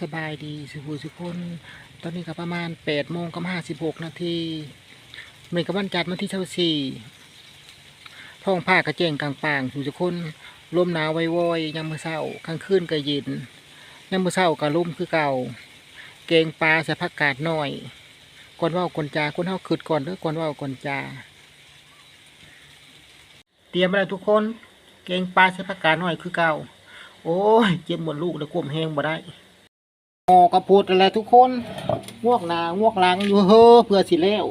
สบายดีสุภูสุคน ตอนนี้ก็ประมาณแปดโมงกับห้าสิบหกนาทีเมื่อกับวันจันทร์วันที่เท่าสี่ท้องผ้ากระเจงกลางป่างสุสุคนลมหนาวไวอยๆยามมื้อเช้ากลางคืนก็เย็นยามมื้อเช้าก็ลุ่มคือเก่า เกงปลาใส่ผักกาดหน่อยก่อนว่าก่อนจาก่อนเฮาคืดก่อนเด้อก่อนว่าก่อนจาเตรียมไปแล้วทุกคน เกงปลาใส่ผักกาดหน่อยคือเก่าโอ้ยเจ็บหมดลูกแล้วกลมแห้งบ่ได้ หอกระพุดอะไรทุกคนงวกนางวกหลังอยู่เฮ้อเพื่อสิแล้ว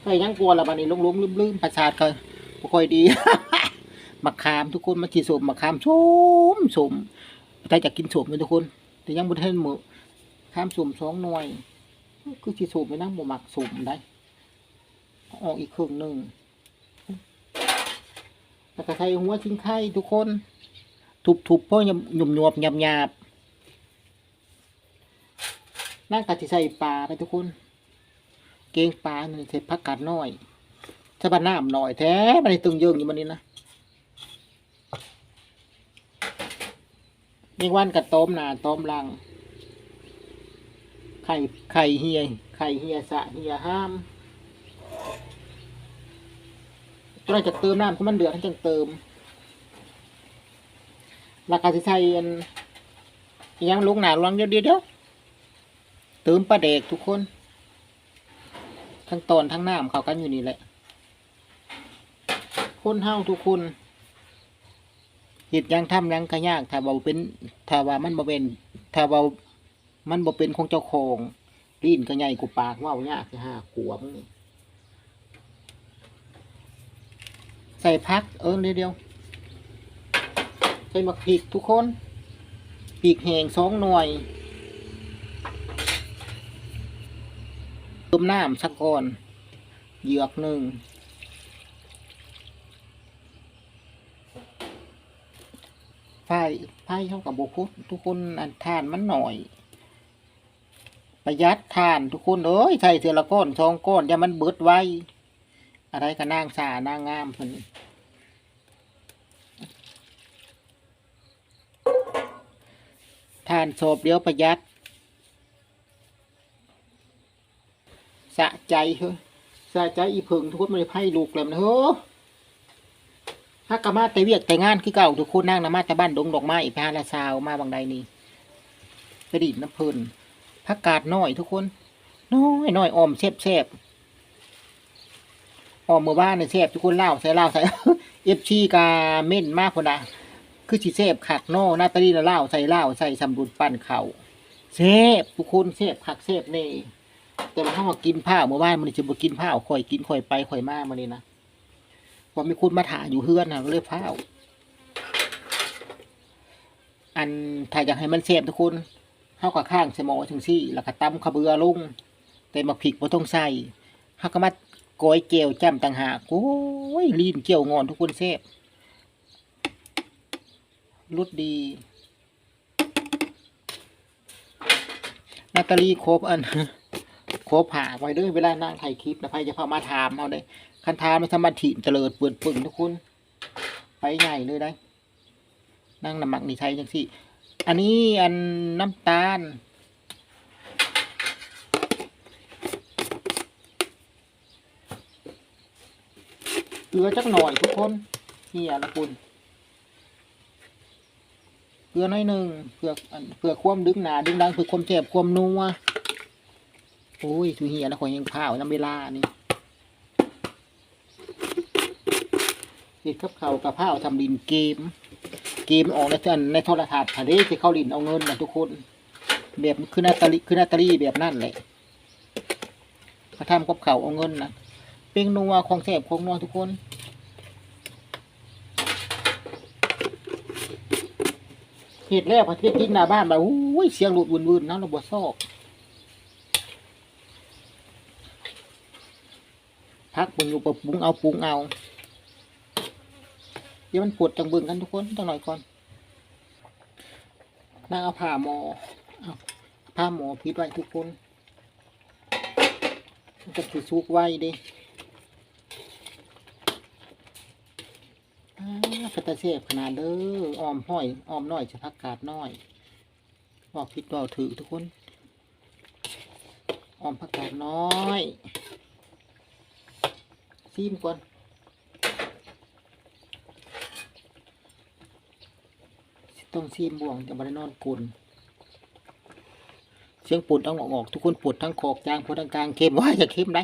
ใครยังกลัวละบัดนี้ลุงๆลืมๆประสาทก็บ่ค่อยดีมะขามทุกคนมากินสมมะขามสมสมแต่จะกินสมเลยทุกคน แต่ยังบ่ทันมื้อขามสมสองหน่วยคือสิสมไปนั่งบ่มักสมได้ออกอีกครึ่งหนึ่งแล้วก็ใส่หัวชิงไข่ทุกคน ทุบๆเพราะยำหยุมหยบหยาบ นั่งกัดที่ใส่ปลาไปทุกคน เกงปลาเนี่ยใส่ผักกาดน้อยถ้าบ้านน้ำหน่อยแท้มันในตึงเยิงอยู่มันนี่นะมีวันกับต้มหนาต้มลัง ไข่ไข่เฮียไข่เฮียสะเฮียห้ามเราจะเติมน้ำให้มันเดือดให้จังเติมราคาสิใช้ยังลูกหนาลองเดียวเดียว เติมปลาเด็กทุกคน ทั้งตอนทั้งน้ำเขากันอยู่นี่แหละ คนเฮาทุกคนเหตุยังทำยังก็ยากถ้าเบาเป็นถ้าว่ามันบ่เป็นถ้าเบามันบ่เป็นของเจ้าของลิ้นก็ใหญ่กว่าปากเว่ายากสิห้าขวบใส่พักเออเดียวเดียวใส่มักพริกทุกคนพริกแห้งสองหน่วย ติมน้ำสักก่อน เหยือกหนึ่งไฟไฟเท่ากับบพุทุกคนอันทานมันหน่อย ประหยัดทานทุกคนเอ้ยใส่เทอละก้อนสองก้อนอย่ามันเบิดไว้ อะไรก็นางสานางงามเพิ่นทานโศบเดียวประหยัด สะใจเฮ้ยสะใจอีเพิงทุกคนไม่ได้ไพ่ลูกเลยมันเฮ้อถ้ากะมาแต่เวียกแต่งานคือเก่าทุกคนนั่งนะมาแต่บ้านดงดอกไม้ไปหาละสาวมาบางใดนี่ไปดิบน้ำเพลินพักกาดน้อยทุกคนน้อยน้อยออมแซบแซบออมเมื่อบ้านเนี่ยแซบทุกคนเล่าใส่เล่าใส่เอฟชีกาเม่นมากคนนะคือสิเซฟขักน่หน้าตาลีละเล่าใส่เล่าใส่สำรุนปั้นเขาเซฟทุกคนเซฟขักเซฟเน่ แต่มาเข้ามากินผ้าเมื่อวานมันจะบ่กินผ้าวข่อยกินข่อยไปข่อยมามานี่นะพอมีคนมาถ่ายอยู่เฮือนนะก็เลยผ้าอันถ้าอยากให้มันเซฟทุกคนเข้ากับข้างสมอถึงซี่ แล้วก็ตำขาวเบือลงแต่มาผิกบ่ต้องใส่เขาก็มาโกยเกลียวจ้ำต่างหากโอ้ยลีนเกี่ยวงอนทุกคนเซฟรุดดีนาตาลีโครบอัน โครบผาไว้เด้วยเวลานั่งถ่ายคลิปนะพายจะพามาถามเอาเลยคันทามไม่ทำมาถีบเจริญเปื่อนปึ่งทุกคนไปใหญ่เลยได้ นั่งน้ำหมักนี่ใช้จังสิอันนี้อันน้ำตาล เกลือจักหน่อยทุกคนเฮียละคุณเกลือน้อยหนึ่งเพื่ออันเพื่อความดึงหนาดึงดังเพื่อความเจ็บความนัว โอ้ยสุเหียนะขอยยังข้าวน้ำเวลานี่เด็ดกับเขาวกับข้าวทำดินเกม เกมออกในอันในโทรทัศน์ทะเลที่เขาลินเอาเงินนะทุกคน แบบคือนาตาลีคือนาตาลีแบบนั่นแหละเขาทำกับเขาวเอาเงินนะเป็นนัวของแสบของนัวทุกคนเหตุแรกประเทศที่หน้าบ้านแบบอุ้ยเสียงหลุดวุ่นๆนะเราบวซอก พักปรุงอยู่ปรับปรุงเอาปรุงเอาเดี๋ยวมันปวดจังบึงกันทุกคนต้องหน่อยก่อนนั่งเอาผ้าหมอเอาผ้าหมอพิดไว้ทุกคนมันจะถือซุกไว้ดิอ่าพัตเตอร์เซฟขนาดเด้อออมห้อยออมน้อยจะพักกาดน้อยบอกผิดบอกถือทุกคนออมผักกาดน้อย ซีมก่อนต้องซีมบ่วงจะมาได้นอนกุนเสียงปวดต้องออกออกทุกคนปวดทั้งคอกจางปวดทั้งกลางเค็มว่าจะเค็มได้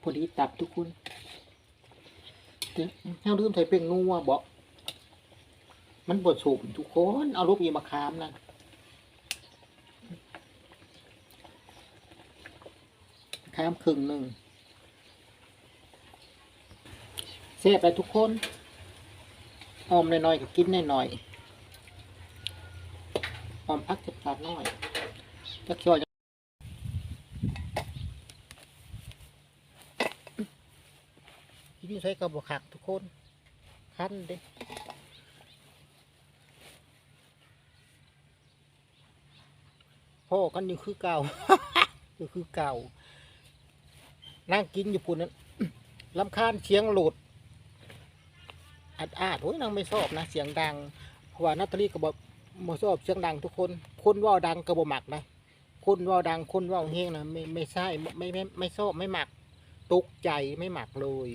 พอดีตับทุกคนเดี๋ยวเฮาลืมใส่เป็นงัวบอกมันบดสูบทุกคน เอาลูกยีมาคามนะ คามครึ่งหนึ่งเสียไปทุกคน ออมหน่อยๆก็กินหน่อยๆออมพักจะปากน้อยจะเคี่ยวจะที่นี่ใช้กระบอกขักทุกคนคันเด้พ่อกันอยู่คือเก่า อยู่คือเก่า นั่งกินอยู่ปุ่นนั้นลำคาญเสียงหลุดอัดอาดโอ้ยนางไม่ชอบนะเสียงดังเพราะว่านัตตาลีก็บอกไม่ชอบเสียงดังทุกคน คนว่าดังก็บ่หมักนะคนว่าดังคนว่าเฮงนะไม่ไม่ใช่ไม่ไม่ไม่ชอบไม่หมักตกใจไม่หมักเลย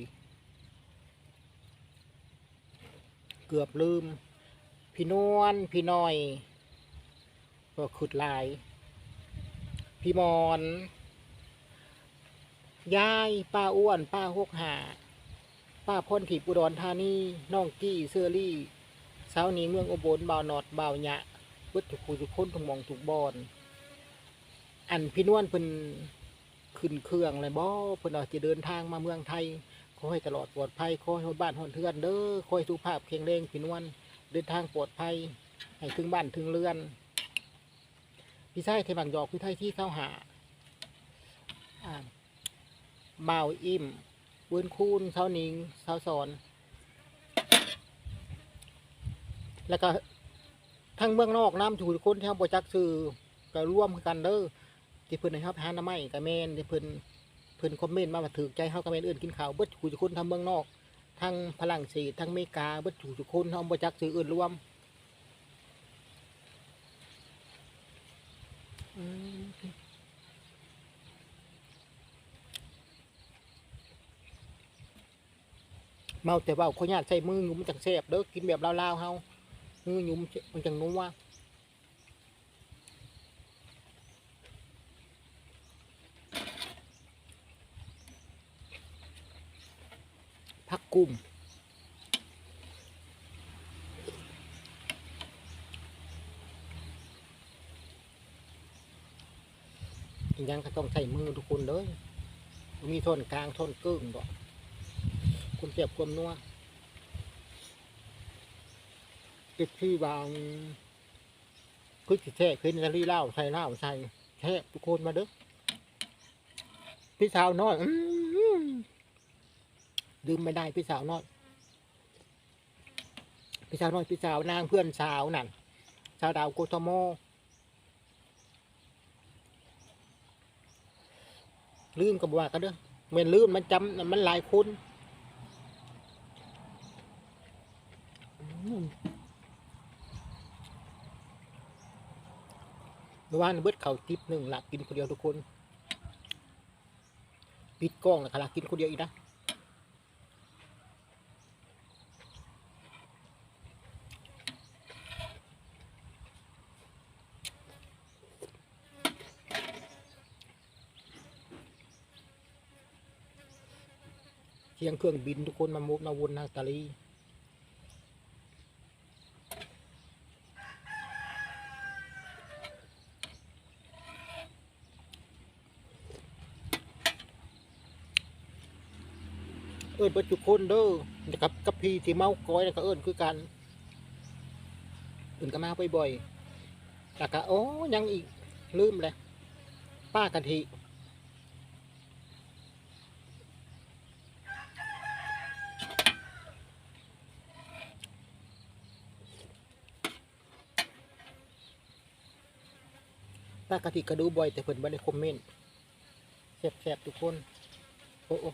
เกือบลืม พี่นวลพี่น้อยก็ขุดลาย พี่มอน ยายป้าอ้วนป้าหกหาป้าพรทิพย์อุดรธานีน้องกี้เซอรี่เช้านี้เมืองอุบลบ่าวนอดบ่าวยะเบิดทุกคูทุกคนทุกมองทุกบอน อันพี่นวลเพิ่นขึ้นเครื่องเลยบ่เพิ่นอาจจะเดินทางมาเมืองไทยขอให้ตลอดปลอดภัยขอให้บ้านฮอดเทือนเด้อขอให้สุขภาพแข็งแรงพี่นวลเดินทางปลอดภัยให้ถึงบ้านถึงเรือน พี่ชายเทบังยอกพี่ไทยที่เข้าหา เมาอิ่มปืนคูนเช้านิงเช้าสอน แล้วก็ทั้งเมืองนอกน้ำถูคนที่เขาบจักซื้อก็ร่วมกันเด้อที่เพิ่นนะครับหาหน้าไม้กับแมนที่เพิ่อนเพิ่อนคอมเมนต์มาว่าถือใจเฮากับแมนอื่นกินข้าวเบิดถูกคนทำเมืองนอก ทั้งฝรั่งเศสทั้งอเมริกาเบิดถูกคนเฮาบจักซื้ออื่นร่วม อืม เมาแต่ว่าเขาญาติใส่มือหยุ่มจังแซ่บเด้อกินแบบลาวๆเฮามือหยุ่มมันจังนัวพักกุ้มยังก็ต้องใส่มือทุกคนเลยมีทนกลางทนกึ่งดอก คุณเจ็บความนัวติดที่บางคือสิแท้คือนาลีเหล้าใส่เหล้าใส่แท้ทุกคนมาเด้อพี่สาวน้อยอื้อหือลืมไม่ได้พี่สาวน้อยพี่สาวน้อยพี่สาวนางเพื่อนสาวนั่นสาวดาวโกทมลืมกับว่ากันเด้อเมนลืมมันจำมันหลายคน เมื่อวานเบิดเขาทิปหนึ่งหลักกินคนเดียวทุกคน ปิดกล้องแล้วก็หลักกินคนเดียวอีกนะเสียงเครื่องบินทุกคนมามุกมาวนนาตาลี เอิญปัจจุคนเด้อกับกับพี่ที่เมาก้อยแล้วก็เอิญคือกันเอิญก็มาบ่อยๆแล้วก็โอ้ยังอีกลืมเลยป้ากะทิป้ากะทิก็ดูบ่อยแต่เพิ่นบ่ได้คอมเมนต์แซ่บๆทุกคน โอ้โอ้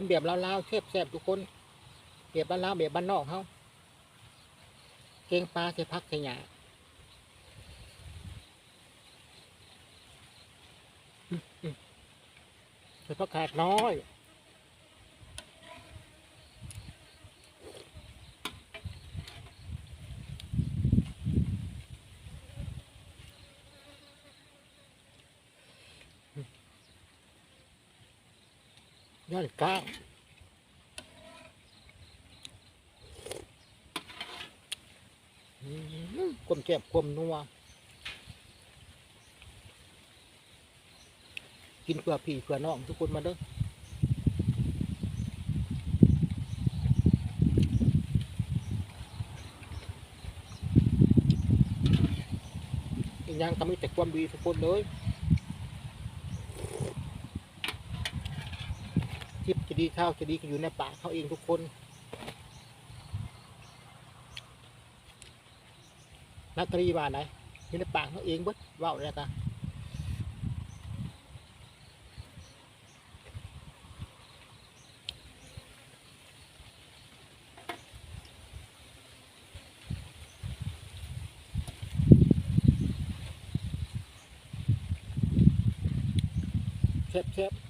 กินแบบลาวๆแซ่บๆทุกคนแบบบ้านลาวแบบบ้านนอกเขาเกงปลาใส่พักใส่หยาใส่ผักกาดน้อย ก้างอืมกลมเจ็บกลมนัวกินเพื่อพี่เพื่อน้องทุกคนมาเด้อย่างก็มีแต่ความดีทุกคนเลย ทิพย์จะดีข้าวจะดีก็อยู่ในป่าเขาเองทุกคน นักตรีบ้าไหนอยู่ในป่าเขาเองบดว้าวแล้วกันเชฟเชฟ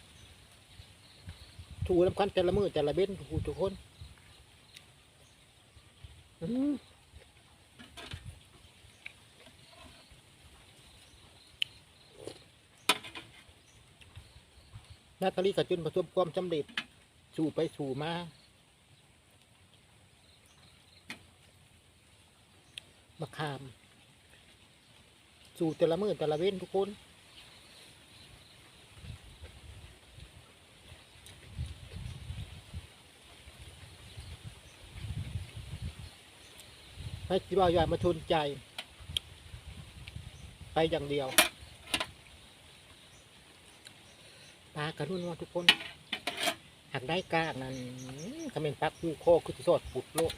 ถูน้ำคันแต่ละมือแต่ละเบ้นถูทุกคนนาตาลีกับจุนประสบความสำเร็จ สู่ไปสู่มามาขาม สู่แต่ละมือแต่ละเว้นทุกคน ให้คิดว่าอย่ามาชนใจ ไปอย่างเดียวปลากระนุ่นว่าทุกคนหากได้กล้างนั้นคำเป็นปักคู่โคคือที่สอดปุดโลก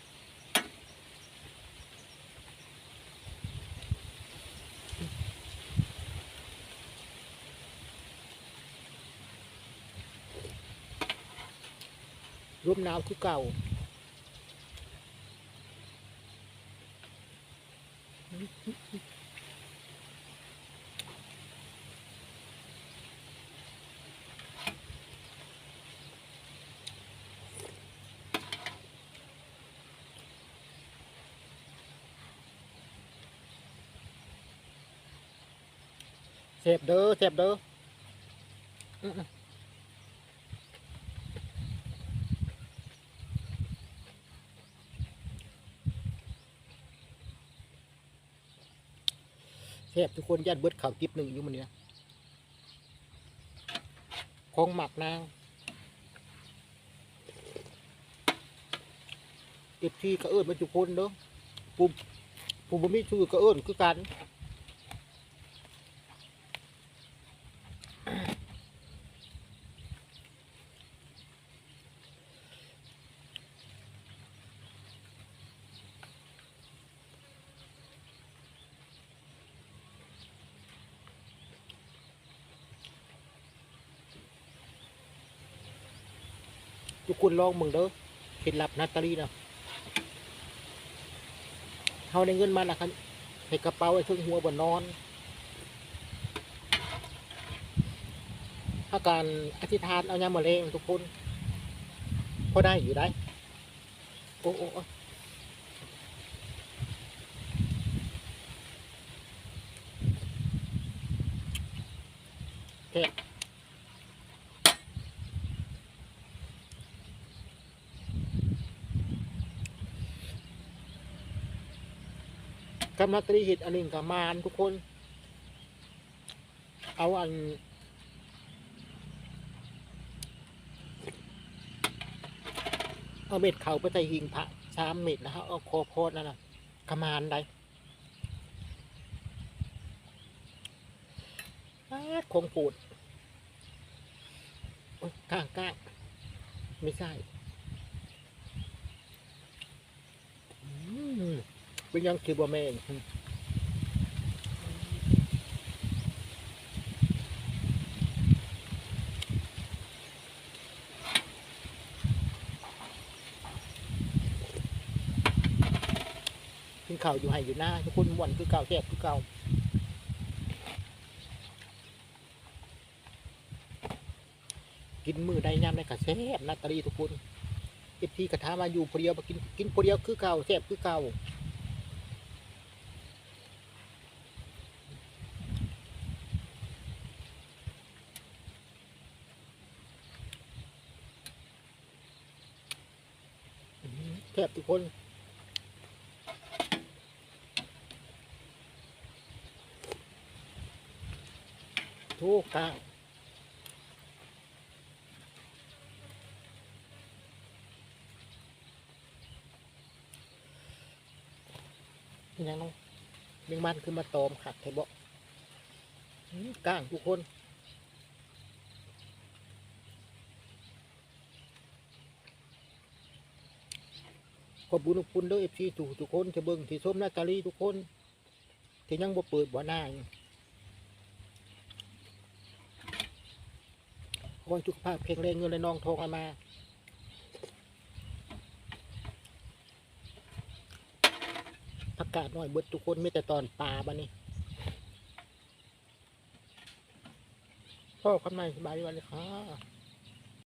ร่มหนาวคือเก่า เสพเด้อเสพเด้ออื้ออื้อเสพทุกคนยัดเบิดข่าวติบหนึ่งอยู่มันเนี่ยของหมักนางเอฟทีก็เอิญมาทุกคนเด้อปุ่มปุ่มบ่มีชื่อก็เอิญคือกัน คนลองมึงเด้อเคล็ดลับนาตาลีนะเฮาได้เงินมานะครับให้กระเป๋าไว้เครื่องหัวบนนอนถ้าการอธิษฐานเอายามมาเลงทุกคนพอได้อยู่ได้ โอ้โอ้โอ้แค่ กำลังตรีหิตอันหนึ่งกับมานทุกคน เอาอัน เอาเม็ดเขาไปใส่หิงพระสามเม็ดนะครับเอาโคโพดนั่นนะกมานได้อ๊าดคงปูดโอ๊ยก้างก้าไม่ใช่ เป็นยังคือบ่แม่นขึ้นเขาอยู่ให้อยู่หน้าทุกคนม่นคือเก่าแทบคือเก่ากินมือได้ย่ำได้กระแทบนาตรีทุกคนเอฟทีกระทามาอยู่เพรียวมากินกินเพรียวคือเก่าแทบคือเก่า แทบทุกคนทุกทางเป็นยังน้องเมียงมันคือมาตอมขัดไทบอกก้างทุกคน ขอบคุญขอบคุณด้อเอฟซีทุกทุกคนที่เบิ่งที่ชมนาตาลีทุกคน ที่ยังบ่เปิดบ่หน้าขอให้สุขภาพแข็งแรงเงินและนองทองเอามาประกาศหน่อยเบิดทุกคนไม่แต่ตอนปลาบ้านี้พ่อคำนายสบายดีวันเลยค่ะ